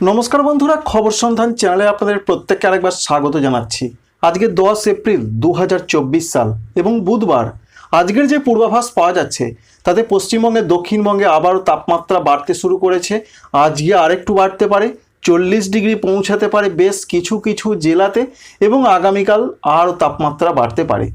নমস্কার বন্ধুরা, খবর সন্ধান চ্যানেলে আপনাদের প্রত্যেককে আরেকবার স্বাগত জানাচ্ছি। আজকে দশ এপ্রিল দু হাজার চব্বিশ সাল এবং বুধবার। আজকের যে পূর্বাভাস পাওয়া যাচ্ছে, তাতে পশ্চিমবঙ্গে, দক্ষিণবঙ্গে আবারও তাপমাত্রা বাড়তে শুরু করেছে। আজকে আরেকটু বাড়তে পারে, চল্লিশ ডিগ্রি পৌঁছাতে পারে বেশ কিছু কিছু জেলাতে এবং আগামীকাল আরও তাপমাত্রা বাড়তে পারে।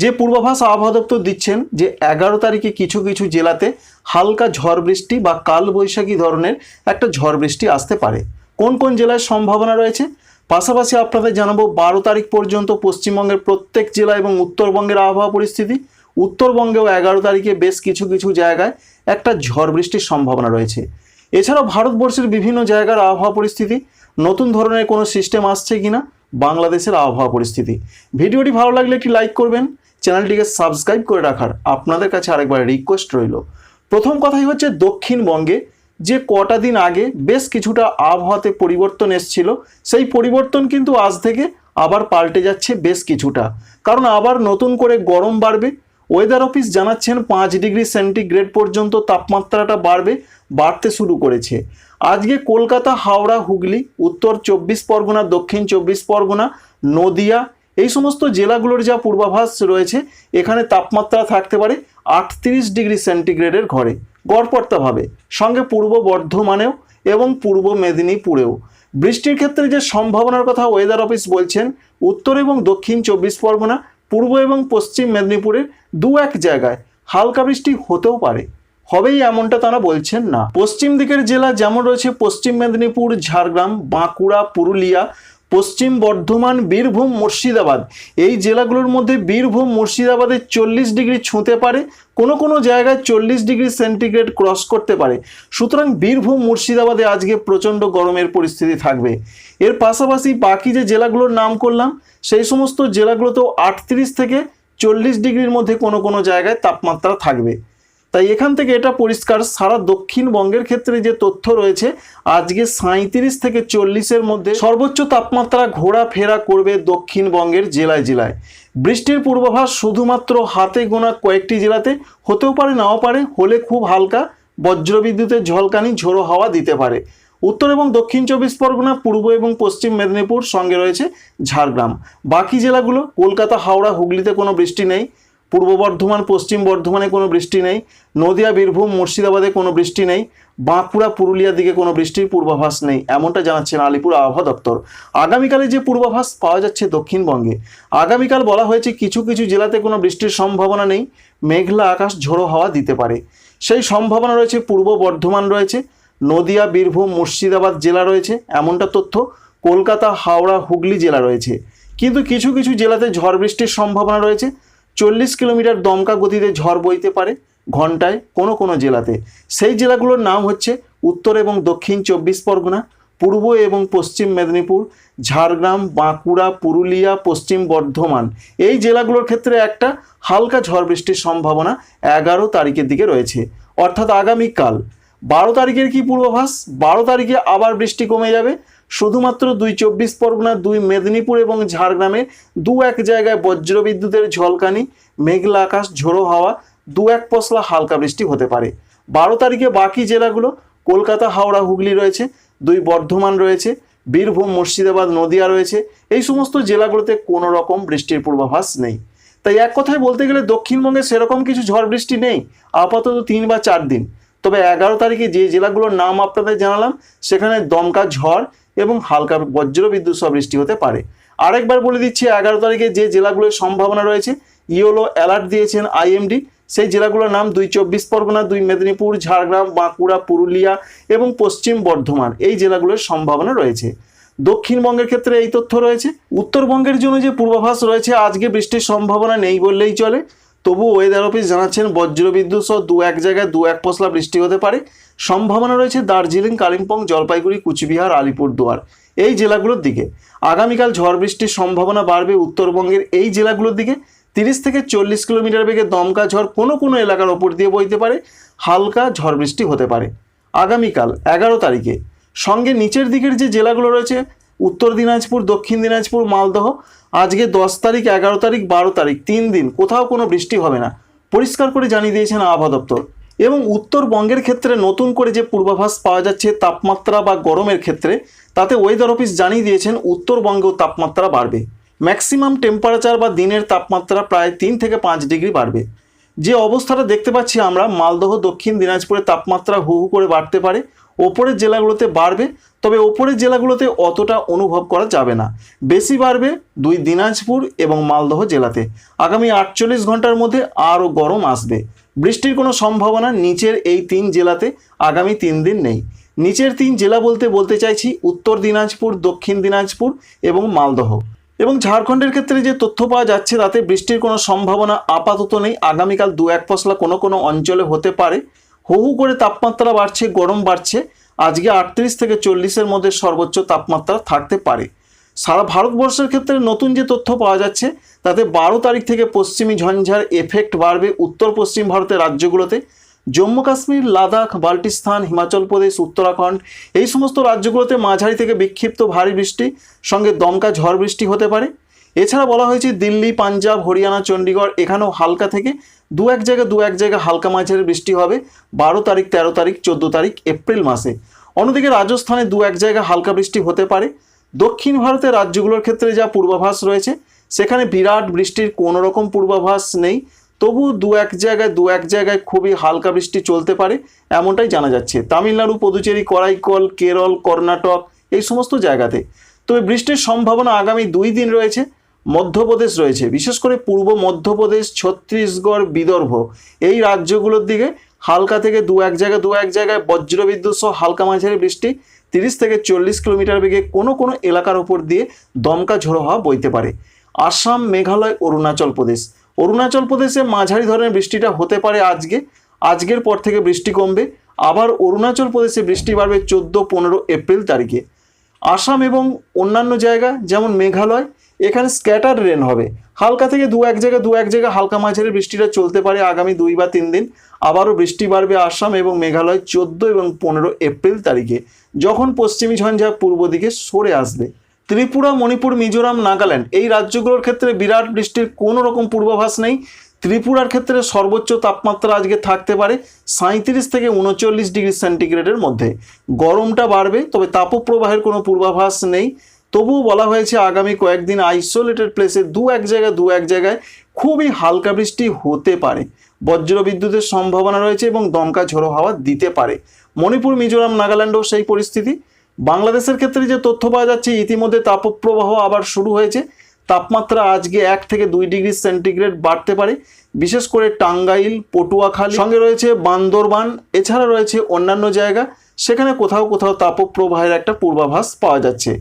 যে পূর্বাভাস আবহাওয়া দপ্তর দিচ্ছেন যে এগারো তারিখে কিছু কিছু জেলাতে হালকা ঝড় বৃষ্টি বা কালবৈশাখী ধরনের একটা ঝড় বৃষ্টি আসতে পারে। কোন কোন জেলায় সম্ভাবনা রয়েছে? পাশাপাশি আপনাদের জানাব বারো তারিখ পর্যন্ত পশ্চিমবঙ্গের প্রত্যেক জেলা এবং উত্তরবঙ্গের আবহাওয়া পরিস্থিতি। উত্তরবঙ্গেও এগারো তারিখে বেশ কিছু কিছু জায়গায় একটা ঝড় বৃষ্টির সম্ভাবনা রয়েছে। এছাড়াও ভারতবর্ষের বিভিন্ন জায়গার আবহাওয়া পরিস্থিতি, নতুন ধরনের কোনো সিস্টেম আসছে কিনা? বাংলাদেশের আবহাওয়া পরিস্থিতি। ভিডিওটি ভালো লাগলে একটি লাইক করবেন চ্যানেলটিকে সাবস্ক্রাইব করে রাখার আপনাদের কাছে আরেকবার রিকোয়েস্ট রইল। প্রথম কথাই হচ্ছে দক্ষিণবঙ্গে যে কটা দিন আগে বেশ কিছুটা আবহাওয়াতে পরিবর্তন এসছিল, সেই পরিবর্তন কিন্তু আজ থেকে আবার পাল্টে যাচ্ছে বেশ কিছুটা। কারণ আবার নতুন করে গরম বাড়বে ওয়েদার অফিস জানাচ্ছেন পাঁচ ডিগ্রি সেন্টিগ্রেড পর্যন্ত তাপমাত্রাটা বাড়বে, বাড়তে শুরু করেছে। আজকে কলকাতা, হাওড়া, হুগলি, উত্তর চব্বিশ পরগনা, দক্ষিণ চব্বিশ পরগনা, নদিয়া এই সমস্ত জেলাগুলোর যা পূর্বাভাস রয়েছে, এখানে তাপমাত্রা থাকতে পারে আটত্রিশ ডিগ্রি সেন্টিগ্রেডের ঘরে, গড়পড়তাভাবে। সঙ্গে পূর্ব বর্ধমানেও এবং পূর্ব মেদিনীপুরেও। বৃষ্টির ক্ষেত্রে যে সম্ভাবনার কথা ওয়েদার অফিস বলছেন, উত্তর এবং দক্ষিণ চব্বিশ পরগনা, পূর্ব এবং পশ্চিম মেদিনীপুরের দু এক জায়গায় হালকা বৃষ্টি হতেও পারে। হবেই এমনটা তারা বলছেন না। পশ্চিম দিকের জেলা যেমন রয়েছে, পশ্চিম মেদিনীপুর, ঝাড়গ্রাম, বাঁকুড়া, পুরুলিয়া পশ্চিম বর্ধমান, বীরভূম, মুর্শিদাবাদ। এই জেলাগুলোর মধ্যে বীরভূম, মুর্শিদাবাদে চল্লিশ ডিগ্রি ছুঁতে পারে, কোনো কোনো জায়গায় চল্লিশ ডিগ্রি সেন্টিগ্রেড ক্রস করতে পারে। সুতরাং বীরভূম, মুর্শিদাবাদে আজকে প্রচণ্ড গরমের পরিস্থিতি থাকবে। এর পাশাপাশি বাকি যে জেলাগুলোর নাম করলাম, সেই সমস্ত জেলাগুলোতেও আটত্রিশ থেকে চল্লিশ ডিগ্রির মধ্যে কোনো কোনো জায়গায় তাপমাত্রা থাকবে। তাই এখান থেকে এটা পরিষ্কার। সারা দক্ষিণবঙ্গের ক্ষেত্রে যে তথ্য রয়েছে, আজকে সাঁত্রিশ থেকে চল্লিশের মধ্যে সর্বোচ্চ তাপমাত্রা ঘোরাফেরা করবে দক্ষিণবঙ্গের জেলায় জেলায়। বৃষ্টির পূর্বাভাস শুধুমাত্র হাতে গোনা কয়েকটি জেলাতে, হতেও পারে নাও পারে, হলে খুব হালকা বজ্রবিদ্যুতের ঝলকানি, ঝোড়ো হাওয়া দিতে পারে। উত্তর এবং দক্ষিণ চব্বিশ পরগনা, পূর্ব এবং পশ্চিম মেদিনীপুর সঙ্গে রয়েছে ঝাড়গ্রাম। বাকি জেলাগুলো, কলকাতা, হাওড়া, হুগলিতে কোনো বৃষ্টি নেই। পূর্ব বর্ধমান, পশ্চিম বর্ধমানে কোনো বৃষ্টি নেই, নদিয়া, বীরভূম, মুর্শিদাবাদে কোনো বৃষ্টি নেই, বাঁকুড়া, পুরুলিয়ার দিকে কোনো বৃষ্টির পূর্বাভাস নেই, এমনটা জানাচ্ছেন আলিপুর আবহাওয়া দপ্তর। আগামীকালে যে পূর্বাভাস পাওয়া যাচ্ছে দক্ষিণবঙ্গে, আগামীকাল বলা হয়েছে কিছু কিছু জেলাতে কোনো বৃষ্টির সম্ভাবনা নেই, মেঘলা আকাশ ঝোড়ো হাওয়া দিতে পারে। সেই সম্ভাবনা রয়েছে, পূর্ব বর্ধমান রয়েছে, নদিয়া, বীরভূম, মুর্শিদাবাদ জেলা রয়েছে, এমনটা তথ্য কলকাতা, হাওড়া, হুগলি জেলা রয়েছে। কিন্তু কিছু কিছু জেলাতে ঝড় বৃষ্টির সম্ভাবনা রয়েছে চল্লিশ কিলোমিটার দমকা গতিতে ঝড় বইতে পারে ঘন্টায় কোনো কোনো জেলাতে। সেই জেলাগুলোর নাম হচ্ছে উত্তর এবং দক্ষিণ চব্বিশ পরগনা, পূর্ব এবং পশ্চিম মেদিনীপুর, ঝাড়গ্রাম, বাঁকুড়া, পুরুলিয়া, পশ্চিম বর্ধমান। এই জেলাগুলোর ক্ষেত্রে একটা হালকা ঝড় বৃষ্টির সম্ভাবনা এগারো তারিখের দিকে রয়েছে। অর্থাৎ আগামীকাল। বারো তারিখের কি পূর্বাভাস? বারো তারিখে আবার বৃষ্টি কমে যাবে। শুধুমাত্র দুই চব্বিশ পরগনা, দুই মেদিনীপুর এবং ঝাড়গ্রামে দু এক জায়গায় বজ্রবিদ্যুতের ঝলকানি, মেঘলা আকাশ, ঝোড়ো হাওয়া, দু এক পশলা হালকা বৃষ্টি হতে পারে। বারো তারিখে বাকি জেলাগুলো, কলকাতা, হাওড়া, হুগলি রয়েছে, দুই বর্ধমান রয়েছে, বীরভূম, মুর্শিদাবাদ, নদিয়া রয়েছে, এই সমস্ত জেলাগুলোতে কোনো রকম বৃষ্টির পূর্বাভাস নেই। তাই এক কথায় বলতে গেলে দক্ষিণবঙ্গে সেরকম কিছু ঝড় বৃষ্টি নেই, আপাতত তিন বা চার দিন। তবে এগারো তারিখে যে জেলাগুলোর নাম আপনাদের জানালাম, সেখানে দমকা ঝড় এবং হালকা বজ্রবিদ্যুৎ সহ বৃষ্টি হতে পারে। আরেকবার বলে দিচ্ছি, এগারো তারিখে যে জেলাগুলোর সম্ভাবনা রয়েছে ইওলো অ্যালার্ট দিয়েছেন আইএমডি। সেই জেলাগুলোর নাম দুই চব্বিশ পরগনা, দুই মেদিনীপুর, ঝাড়গ্রাম, বাঁকুড়া, পুরুলিয়া এবং পশ্চিম বর্ধমান, এই জেলাগুলোর সম্ভাবনা রয়েছে। দক্ষিণবঙ্গের ক্ষেত্রে এই তথ্য রয়েছে, উত্তরবঙ্গের জন্য যে পূর্বাভাস রয়েছে, আজকে বৃষ্টির সম্ভাবনা নেই বললেই চলে। তবু ওয়েদার অফিস জানাচ্ছেন, বজ্রবিদ্যুৎ সহ দু এক জায়গায় দু এক পশলা বৃষ্টি হতে পারে। সম্ভাবনা রয়েছে দার্জিলিং, কালিম্পং, জলপাইগুড়ি, কুচবিহার, আলিপুরদুয়ার এই জেলাগুলোর দিকে। আগামীকাল ঝড় বৃষ্টির সম্ভাবনা বাড়বে উত্তরবঙ্গের এই জেলাগুলোর দিকে। তিরিশ থেকে চল্লিশ কিলোমিটার বেগে দমকা ঝড় কোনো কোনো এলাকার ওপর দিয়ে বইতে পারে। হালকা ঝড় বৃষ্টি হতে পারে। আগামীকাল এগারো তারিখে। সঙ্গে নিচের দিকের যে জেলাগুলো রয়েছে উত্তর দিনাজপুর, দক্ষিণ দিনাজপুর, মালদহ। আজকে দশ তারিখ, এগারো তারিখ, বারো তারিখ, তিন দিন। কোথাও কোনো বৃষ্টি হবে না। পরিষ্কার করে জানিয়ে দিয়েছেন আবহাওয়া দপ্তর। এবং উত্তরবঙ্গের ক্ষেত্রে নতুন করে যে পূর্বাভাস পাওয়া যাচ্ছে তাপমাত্রা বা গরমের ক্ষেত্রে, তাতে ওয়েদার অফিস জানিয়ে দিয়েছেন উত্তরবঙ্গেও তাপমাত্রা বাড়বে। ম্যাক্সিমাম টেম্পারেচার বা দিনের তাপমাত্রা প্রায় তিন থেকে পাঁচ ডিগ্রি বাড়বে। যে অবস্থাটা দেখতে পাচ্ছি আমরা, মালদহ, দক্ষিণ দিনাজপুরের তাপমাত্রা হু হু করে বাড়তে পারে। ওপরের জেলাগুলোতে বাড়বে, তবে ওপরের জেলাগুলোতে অতটা অনুভব করা যাবে না। বেশি বাড়বে দুই দিনাজপুর এবং মালদহ জেলাতে। আগামী আটচল্লিশ ঘণ্টার মধ্যে আরও গরম আসবে। বৃষ্টির কোনো সম্ভাবনা নিচের এই তিন জেলাতে আগামী তিন দিন নেই। নিচের তিন জেলা বলতে বলতে চাইছি উত্তর দিনাজপুর, দক্ষিণ দিনাজপুর এবং মালদহ। এবং ঝাড়খণ্ডের ক্ষেত্রে যে তথ্য পাওয়া যাচ্ছে তাতে বৃষ্টির কোনো সম্ভাবনা আপাতত নেই। আগামীকাল দু এক পশলা কোনো কোনো অঞ্চলে হতে পারে। হু হু করে তাপমাত্রা বাড়ছে, গরম বাড়ছে। আজকে আটত্রিশ থেকে চল্লিশের মধ্যে সর্বোচ্চ তাপমাত্রা থাকতে পারে। সারা ভারতবর্ষের ক্ষেত্রে নতুন যে তথ্য পাওয়া যাচ্ছে, তাতে বারো তারিখ থেকে পশ্চিমী ঝঞ্ঝার এফেক্ট বাড়বে উত্তর পশ্চিম ভারতের রাজ্যগুলোতে। জম্মু কাশ্মীর, লাদাখ, বাল্টিস্তান, হিমাচল প্রদেশ, উত্তরাখণ্ড, এই সমস্ত রাজ্যগুলোতে মাঝারি থেকে বিক্ষিপ্ত ভারী বৃষ্টি, সঙ্গে দমকা ঝড় বৃষ্টি হতে পারে। এছাড়া বলা হয়েছে, দিল্লি, পাঞ্জাব, হরিয়ানা চণ্ডীগড় এখানেও হালকা থেকে দু এক জায়গায় দু এক জায়গায় হালকা মাঝারি বৃষ্টি হবে। বারো তারিখ, তেরো তারিখ, চোদ্দ তারিখ, এপ্রিল মাসে। অন্যদিকে রাজস্থানে দু এক জায়গায় হালকা বৃষ্টি হতে পারে। দক্ষিণ ভারতের রাজ্যগুলোর ক্ষেত্রে যা পূর্বাভাস রয়েছে, সেখানে বিরাট বৃষ্টির কোনো রকম পূর্বাভাস নেই। তবু দু এক জায়গায়, দু এক জায়গায় খুবই হালকা বৃষ্টি চলতে পারে, এমনটাই জানা যাচ্ছে। তামিলনাড়ু, পুদুচেরি, করাইকল, কেরল, কর্ণাটক, এই সমস্ত জায়গাতে। তবে বৃষ্টির সম্ভাবনা আগামী দুই দিন রয়েছে। মধ্যপ্রদেশ রয়েছে, বিশেষ করে পূর্ব মধ্যপ্রদেশ, ছত্তিশগড়, বিদর্ভ। এই রাজ্যগুলোর দিকে হালকা থেকে দু এক জায়গায়, দু এক জায়গায় বজ্রবিদ্যুৎ সহ হালকা মাঝারি বৃষ্টি, তিরিশ থেকে চল্লিশ কিলোমিটার বেগে কোনো কোনো এলাকার ওপর দিয়ে দমকা ঝোড়ো হওয়া বইতে পারে। আসাম, মেঘালয়, অরুণাচল প্রদেশ। অরুণাচল প্রদেশে মাঝারি ধরনের বৃষ্টিটা হতে পারে আজকে। আজকের পর থেকে বৃষ্টি কমবে। আবার অরুণাচল প্রদেশে বৃষ্টি বাড়বে চোদ্দ, পনেরো এপ্রিল তারিখে। আসাম এবং অন্যান্য জায়গা, যেমন মেঘালয় এখানে স্ক্যাটার রেন হবে। হালকা থেকে দু এক জায়গায় দু এক জায়গায় হালকা মাঝারি বৃষ্টিটা চলতে পারে আগামী দুই বা তিন দিন। আবারও বৃষ্টি বাড়বে আসাম এবং মেঘালয় চোদ্দ এবং পনেরো এপ্রিল তারিখে, যখন পশ্চিমী ঝঞ্ঝা পূর্ব দিকে সরে আসবে। ত্রিপুরা, মণিপুর, মিজোরাম, নাগাল্যান্ড এই রাজ্যগুলোর ক্ষেত্রে বিরাট বৃষ্টির কোনো রকম পূর্বাভাস নেই। ত্রিপুরার ক্ষেত্রে সর্বোচ্চ তাপমাত্রা আজকে থাকতে পারে সাঁত্রিশ থেকে উনচল্লিশ ডিগ্রি সেন্টিগ্রেডের মধ্যে। গরমটা বাড়বে, তবে তাপপ্রবাহের কোনো পূর্বাভাস নেই। তবুও বলা হয়েছে আগামী কয়েকদিন আইসোলেটেড প্লেসে দু এক জায়গায়, দু এক জায়গায় খুবই হালকা বৃষ্টি হতে পারে। বজ্র বিদ্যুতের সম্ভাবনা রয়েছে এবং দমকা ঝোড়ো হাওয়া দিতে পারে। মণিপুর, মিজোরাম, নাগাল্যান্ডও সেই পরিস্থিতি। বাংলাদেশের ক্ষেত্রে যে তথ্য পাওয়া যাচ্ছে, ইতিমধ্যে তাপপ্রবাহ আবার শুরু হয়েছে। তাপমাত্রা আজকে এক থেকে দুই ডিগ্রি সেন্টিগ্রেড বাড়তে পারে। বিশেষ করে টাঙ্গাইল, পটুয়াখালী, সঙ্গে রয়েছে বান্দরবান, এছাড়া রয়েছে অন্যান্য জায়গা। সেখানে কোথাও কোথাও তাপপ্রবাহের একটা পূর্বাভাস পাওয়া যাচ্ছে।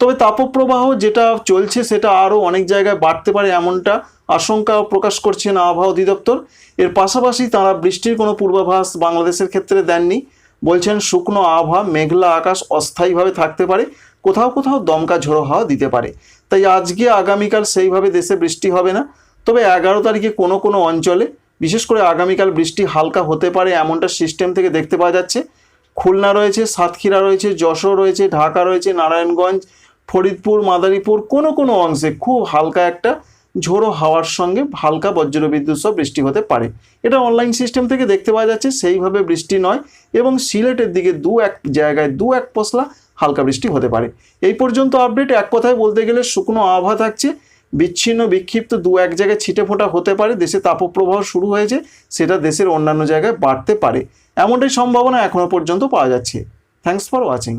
তবে তাপপ্রবাহ যেটা চলছে সেটা আরও অনেক জায়গায় বাড়তে পারে এমনটা আশঙ্কা প্রকাশ করছেন আবহাওয়া অধিদপ্তর। এর পাশাপাশি তারা বৃষ্টির কোনো পূর্বাভাস বাংলাদেশের ক্ষেত্রে দেননি। বলছেন, শুকনো আবহাওয়া, মেঘলা আকাশ অস্থায়ীভাবে থাকতে পারে, কোথাও কোথাও দমকা ঝোড়ো হাওয়া দিতে পারে। তাই আজকে, আগামীকাল সেইভাবে দেশে বৃষ্টি হবে না। তবে এগারো তারিখে কোনো কোনো অঞ্চলে, বিশেষ করে আগামীকাল বৃষ্টি হালকা হতে পারে এমনটা সিস্টেম থেকে দেখতে পাওয়া যাচ্ছে। খুলনা রয়েছে, সাতক্ষীরা রয়েছে, যশোর রয়েছে, ঢাকা রয়েছে, নারায়ণগঞ্জ ফরিদপুর, মাদারীপুর, কোনো কোনো অংশে খুব হালকা একটা ঝোড়ো হাওয়ার সঙ্গে হালকা বজ্রবিদ্যুৎ সহ বৃষ্টি হতে পারে। এটা অনলাইন সিস্টেম থেকে দেখতে পাওয়া যাচ্ছে, সেইভাবে বৃষ্টি নয় এবং সিলেটের দিকে দু এক জায়গায় দু এক পশলা হালকা বৃষ্টি হতে পারে। এই পর্যন্ত আপডেট এক কথায় বলতে গেলে শুকনো আবহাওয়া থাকছে, বিচ্ছিন্ন, বিক্ষিপ্ত দু এক জায়গায় ছিটে ফোঁটা হতে পারে, দেশে তাপপ্রবাহ শুরু হয়েছে, সেটা দেশের অন্যান্য জায়গায় বাড়তে পারে। এমনটাই সম্ভাবনা এখনও পর্যন্ত পাওয়া যাচ্ছে। Thanks for watching